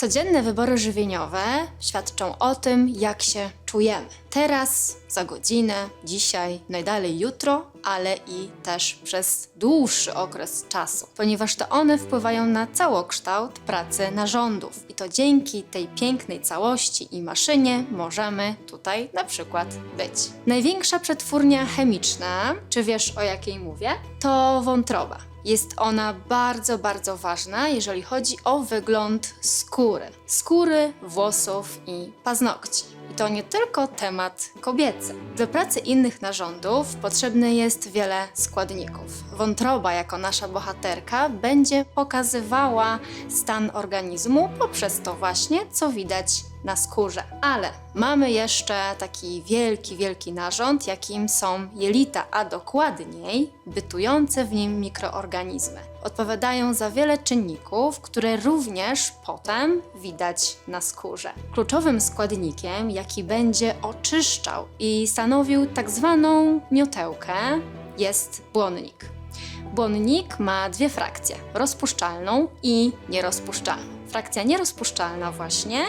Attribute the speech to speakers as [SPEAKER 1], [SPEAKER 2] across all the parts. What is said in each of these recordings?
[SPEAKER 1] Codzienne wybory żywieniowe świadczą o tym, jak się czujemy. Teraz, za godzinę, dzisiaj, najdalej jutro, ale i też przez dłuższy okres czasu, ponieważ to one wpływają na całokształt pracy narządów. I to dzięki tej pięknej całości i maszynie możemy tutaj na przykład być. Największa przetwórnia chemiczna, czy wiesz o jakiej mówię? To wątroba. Jest ona bardzo, bardzo ważna, jeżeli chodzi o wygląd skóry. Skóry, włosów i paznokci. I to nie tylko temat kobiecy. Do pracy innych narządów potrzebne jest wiele składników. Wątroba, jako nasza bohaterka, będzie pokazywała stan organizmu poprzez to właśnie, co widać na skórze. Ale mamy jeszcze taki wielki, wielki narząd, jakim są jelita, a dokładniej bytujące w nim mikroorganizmy. Odpowiadają za wiele czynników, które również potem widać na skórze. Kluczowym składnikiem, jaki będzie oczyszczał i stanowił tak zwaną miotełkę, jest błonnik. Błonnik ma dwie frakcje: rozpuszczalną i nierozpuszczalną. Frakcja nierozpuszczalna właśnie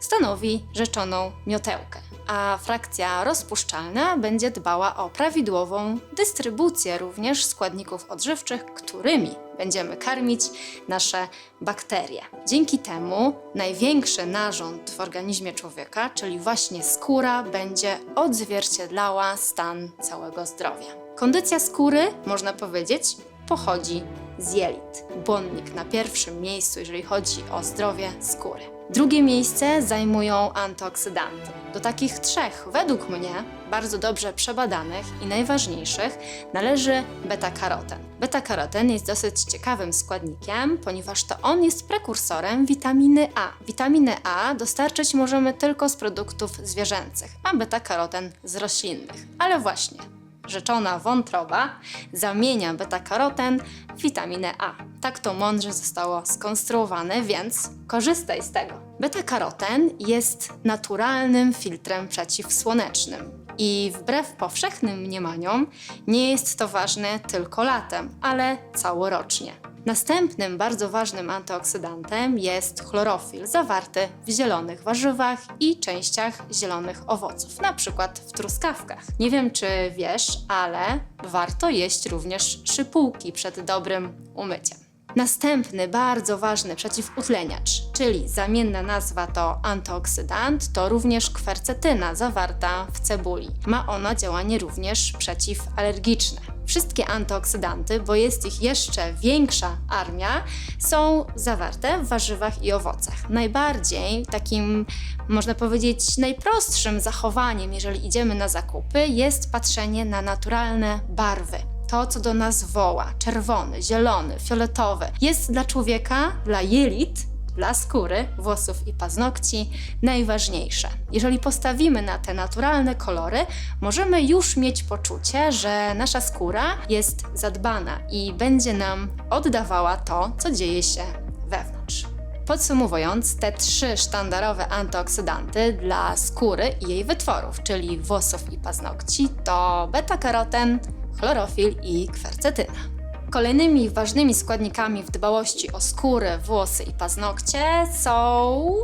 [SPEAKER 1] stanowi rzeczoną miotełkę, a frakcja rozpuszczalna będzie dbała o prawidłową dystrybucję również składników odżywczych, którymi będziemy karmić nasze bakterie. Dzięki temu największy narząd w organizmie człowieka, czyli właśnie skóra, będzie odzwierciedlała stan całego zdrowia. Kondycja skóry, można powiedzieć, pochodzi z jelit. Błonnik na pierwszym miejscu, jeżeli chodzi o zdrowie skóry. Drugie miejsce zajmują antyoksydanty. Do takich trzech, według mnie, bardzo dobrze przebadanych i najważniejszych należy beta-karoten. Beta-karoten jest dosyć ciekawym składnikiem, ponieważ to on jest prekursorem witaminy A. Witaminę A dostarczyć możemy tylko z produktów zwierzęcych, a beta-karoten z roślinnych. Ale właśnie, rzeczona wątroba zamienia beta-karoten w witaminę A. Tak to mądrze zostało skonstruowane, więc korzystaj z tego. Beta-karoten jest naturalnym filtrem przeciwsłonecznym. I wbrew powszechnym mniemaniom, nie jest to ważne tylko latem, ale całorocznie. Następnym bardzo ważnym antyoksydantem jest chlorofil, zawarty w zielonych warzywach i częściach zielonych owoców, na przykład w truskawkach. Nie wiem, czy wiesz, ale warto jeść również szypułki przed dobrym umyciem. Następny bardzo ważny przeciwutleniacz, czyli zamienna nazwa to antyoksydant, to również kwercetyna zawarta w cebuli. Ma ona działanie również przeciwalergiczne. Wszystkie antyoksydanty, bo jest ich jeszcze większa armia, są zawarte w warzywach i owocach. Najbardziej takim, można powiedzieć, najprostszym zachowaniem, jeżeli idziemy na zakupy, jest patrzenie na naturalne barwy. To, co do nas woła. Czerwony, zielony, fioletowy. Jest dla człowieka, dla jelit, dla skóry, włosów i paznokci najważniejsze. Jeżeli postawimy na te naturalne kolory, możemy już mieć poczucie, że nasza skóra jest zadbana i będzie nam oddawała to, co dzieje się wewnątrz. Podsumowując, te trzy sztandarowe antyoksydanty dla skóry i jej wytworów, czyli włosów i paznokci, to beta-karoten, chlorofil i kwercetyna. Kolejnymi ważnymi składnikami w dbałości o skórę, włosy i paznokcie są.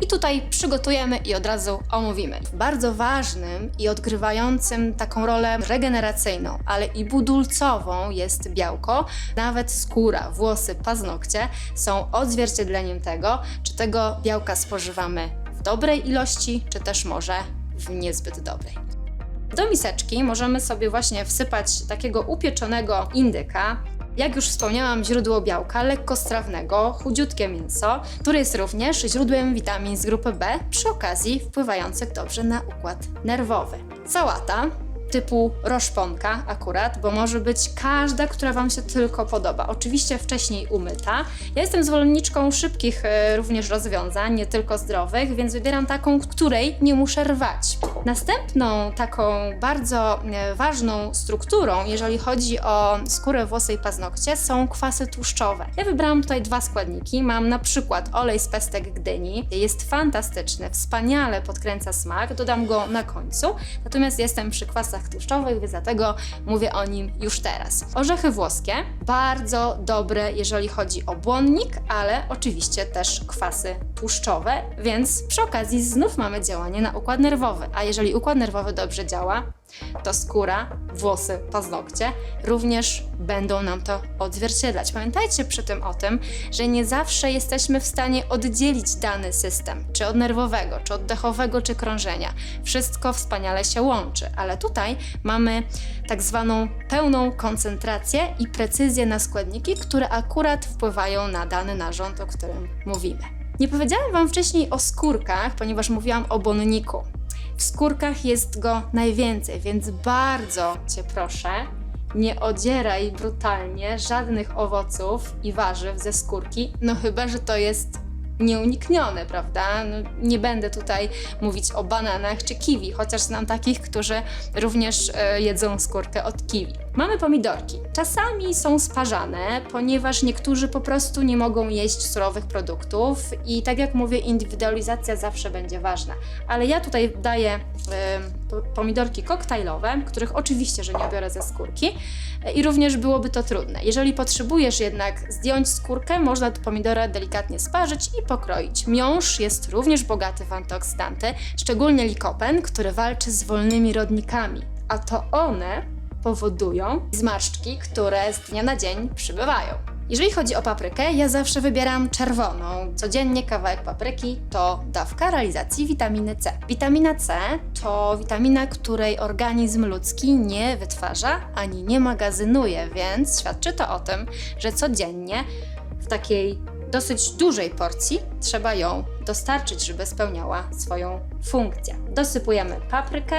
[SPEAKER 1] I tutaj przygotujemy i od razu omówimy. Bardzo ważnym i odgrywającym taką rolę regeneracyjną, ale i budulcową jest białko. Nawet skóra, włosy, paznokcie są odzwierciedleniem tego, czy tego białka spożywamy w dobrej ilości, czy też może w niezbyt dobrej. Do miseczki możemy sobie właśnie wsypać takiego upieczonego indyka. Jak już wspomniałam, źródło białka lekkostrawnego, chudziutkie mięso, które jest również źródłem witamin z grupy B, przy okazji wpływających dobrze na układ nerwowy. Sałata typu roszponka akurat, bo może być każda, która Wam się tylko podoba. Oczywiście wcześniej umyta. Ja jestem zwolenniczką szybkich e, również rozwiązań, nie tylko zdrowych, więc wybieram taką, której nie muszę rwać. Następną taką bardzo e, ważną strukturą, jeżeli chodzi o skórę, włosy i paznokcie, są kwasy tłuszczowe. Ja wybrałam tutaj dwa składniki. Mam na przykład olej z pestek gdyni. Jest fantastyczny, wspaniale podkręca smak, dodam go na końcu. Natomiast jestem przy kwasach kwasach tłuszczowych, więc dlatego mówię o nim już teraz. Orzechy włoskie, bardzo dobre, jeżeli chodzi o błonnik, ale oczywiście też kwasy tłuszczowe, więc przy okazji znów mamy działanie na układ nerwowy. A jeżeli układ nerwowy dobrze działa, to skóra, włosy, paznokcie również będą nam to odzwierciedlać. Pamiętajcie przy tym o tym, że nie zawsze jesteśmy w stanie oddzielić dany system, czy od nerwowego, czy oddechowego, czy krążenia. Wszystko wspaniale się łączy, ale tutaj mamy tak zwaną pełną koncentrację i precyzję na składniki, które akurat wpływają na dany narząd, o którym mówimy. Nie powiedziałam Wam wcześniej o skórkach, ponieważ mówiłam o błonniku. W skórkach jest go najwięcej, więc bardzo Cię proszę, nie odzieraj brutalnie żadnych owoców i warzyw ze skórki, no chyba, że to jest nieuniknione, prawda? No, nie będę tutaj mówić o bananach czy kiwi, chociaż znam takich, którzy również e, jedzą skórkę od kiwi. Mamy pomidorki. Czasami są sparzane, ponieważ niektórzy po prostu nie mogą jeść surowych produktów i tak jak mówię, indywidualizacja zawsze będzie ważna. Ale ja tutaj daję po- pomidorki koktajlowe, których oczywiście, że nie biorę ze skórki i również byłoby to trudne. Jeżeli potrzebujesz jednak zdjąć skórkę, można pomidora delikatnie sparzyć i pokroić. Miąższ jest również bogaty w antyoksydanty, szczególnie likopen, który walczy z wolnymi rodnikami, a to one powodują zmarszczki, które z dnia na dzień przybywają. Jeżeli chodzi o paprykę, ja zawsze wybieram czerwoną. Codziennie kawałek papryki to dawka realizacji witaminy C. Witamina C to witamina, której organizm ludzki nie wytwarza ani nie magazynuje, więc świadczy to o tym, że codziennie w takiej dosyć dużej porcji trzeba ją dostarczyć, żeby spełniała swoją funkcję. Dosypujemy paprykę,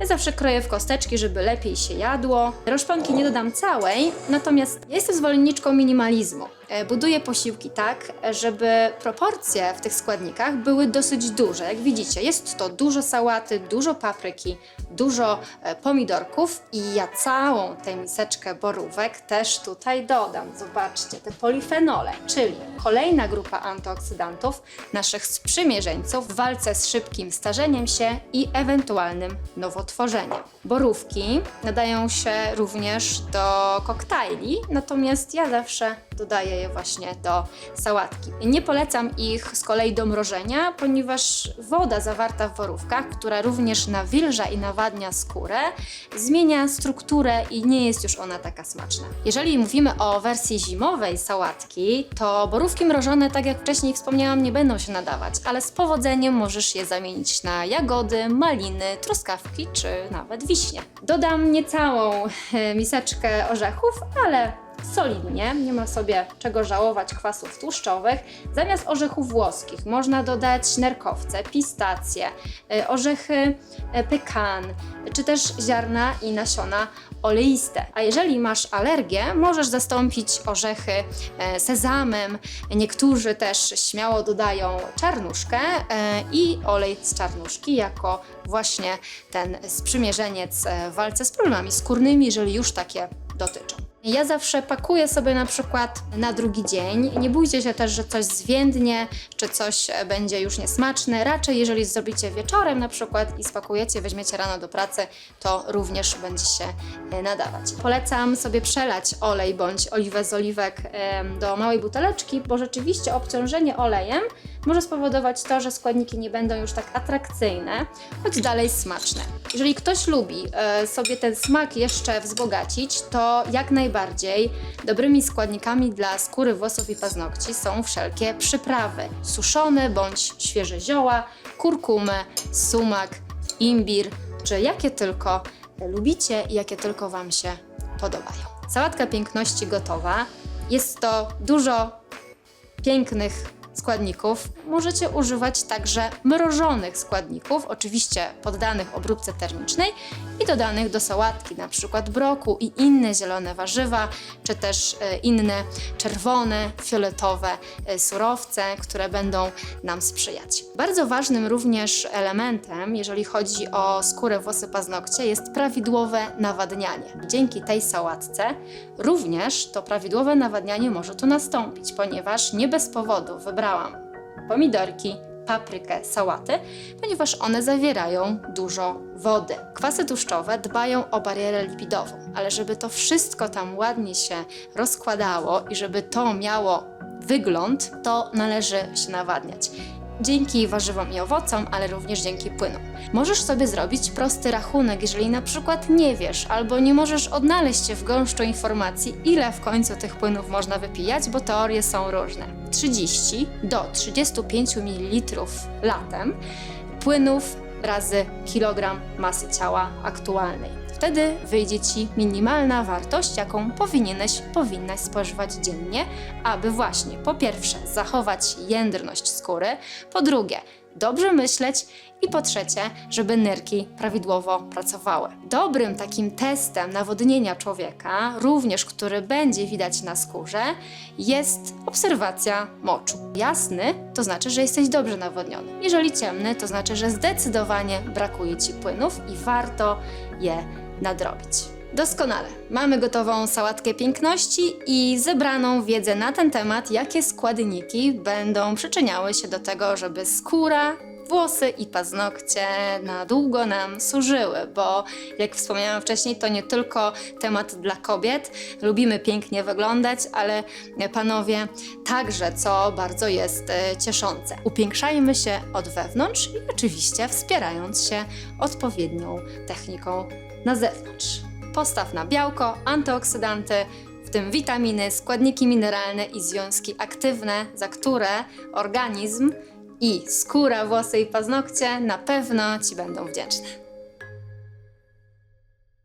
[SPEAKER 1] ja zawsze kroję w kosteczki, żeby lepiej się jadło. Roszponki nie dodam całej, natomiast jestem zwolenniczką minimalizmu. E, Buduję posiłki tak, żeby proporcje w tych składnikach były dosyć duże. Jak widzicie, jest to dużo sałaty, dużo papryki, dużo e, pomidorków i ja całą tę miseczkę borówek też tutaj dodam. Zobaczcie, te polifenole, czyli kolejna grupa antyoksydantów naszych sprzymierzeńców w walce z szybkim starzeniem się i ewentualnym nowotworzeniem. Borówki nadają się również do koktajli, natomiast ja zawsze dodaję je właśnie do sałatki. Nie polecam ich z kolei do mrożenia, ponieważ woda zawarta w borówkach, która również nawilża i nawadnia skórę, zmienia strukturę i nie jest już ona taka smaczna. Jeżeli mówimy o wersji zimowej sałatki, to borówki mrożone, tak jak wcześniej wspomniałam, nie będą się nadawać, ale z powodzeniem możesz je zamienić na jagody, maliny, truskawki czy nawet wiśnie. Dodam niecałą e, miseczkę orzechów, ale solidnie, nie ma sobie czego żałować kwasów tłuszczowych. Zamiast orzechów włoskich można dodać nerkowce, pistacje, y, orzechy y, pekan, czy też ziarna i nasiona oleiste. A jeżeli masz alergię, możesz zastąpić orzechy e, sezamem. Niektórzy też śmiało dodają czarnuszkę i olej z czarnuszki jako właśnie ten sprzymierzeniec w walce z problemami skórnymi, jeżeli już takie dotyczą. Ja zawsze pakuję sobie na przykład na drugi dzień. Nie bójcie się też, że coś zwiędnie, czy coś e, będzie już niesmaczne. Raczej jeżeli zrobicie wieczorem na przykład i spakujecie, weźmiecie rano do pracy, to również będzie się e, nadawać. Polecam sobie przelać olej bądź oliwę z oliwek do małej buteleczki, bo rzeczywiście obciążenie olejem może spowodować to, że składniki nie będą już tak atrakcyjne, choć dalej smaczne. Jeżeli ktoś lubi e, sobie ten smak jeszcze wzbogacić, to jak najbardziej dobrymi składnikami dla skóry, włosów i paznokci są wszelkie przyprawy. Suszone bądź świeże zioła, kurkumę, sumak, imbir, czy jakie tylko lubicie i jakie tylko Wam się podobają. Sałatka piękności gotowa. Jest to dużo pięknych składników. Możecie używać także mrożonych składników, oczywiście poddanych obróbce termicznej i dodanych do sałatki, na przykład broku i inne zielone warzywa, czy też e, inne czerwone, fioletowe e, surowce, które będą nam sprzyjać. Bardzo ważnym również elementem, jeżeli chodzi o skórę, włosy, paznokcie, jest prawidłowe nawadnianie. Dzięki tej sałatce również to prawidłowe nawadnianie może tu nastąpić, ponieważ nie bez powodu wybrałam pomidorki, paprykę, sałaty, ponieważ one zawierają dużo wody. Kwasy tłuszczowe dbają o barierę lipidową, ale żeby to wszystko tam ładnie się rozkładało i żeby to miało wygląd, to należy się nawadniać. Dzięki warzywom i owocom, ale również dzięki płynom. Możesz sobie zrobić prosty rachunek, jeżeli na przykład nie wiesz albo nie możesz odnaleźć się w gąszczu informacji, ile w końcu tych płynów można wypijać, bo teorie są różne. 30 do 35 ml latem płynów razy kilogram masy ciała aktualnej. Wtedy wyjdzie Ci minimalna wartość, jaką powinieneś, powinnaś spożywać dziennie, aby właśnie po pierwsze zachować jędrność skóry, po drugie dobrze myśleć i po trzecie, żeby nerki prawidłowo pracowały. Dobrym takim testem nawodnienia człowieka, również który będzie widać na skórze, jest obserwacja moczu. Jasny to znaczy, że jesteś dobrze nawodniony. Jeżeli ciemny, to znaczy, że zdecydowanie brakuje ci płynów i warto je nadrobić. Doskonale. Mamy gotową sałatkę piękności i zebraną wiedzę na ten temat, jakie składniki będą przyczyniały się do tego, żeby skóra, włosy i paznokcie na długo nam służyły, bo jak wspomniałam wcześniej, to nie tylko temat dla kobiet. Lubimy pięknie wyglądać, ale panowie także, co bardzo jest e, cieszące. Upiększajmy się od wewnątrz i oczywiście wspierając się odpowiednią techniką na zewnątrz. Postaw na białko, antyoksydanty, w tym witaminy, składniki mineralne i związki aktywne, za które organizm i skóra, włosy i paznokcie na pewno Ci będą wdzięczne.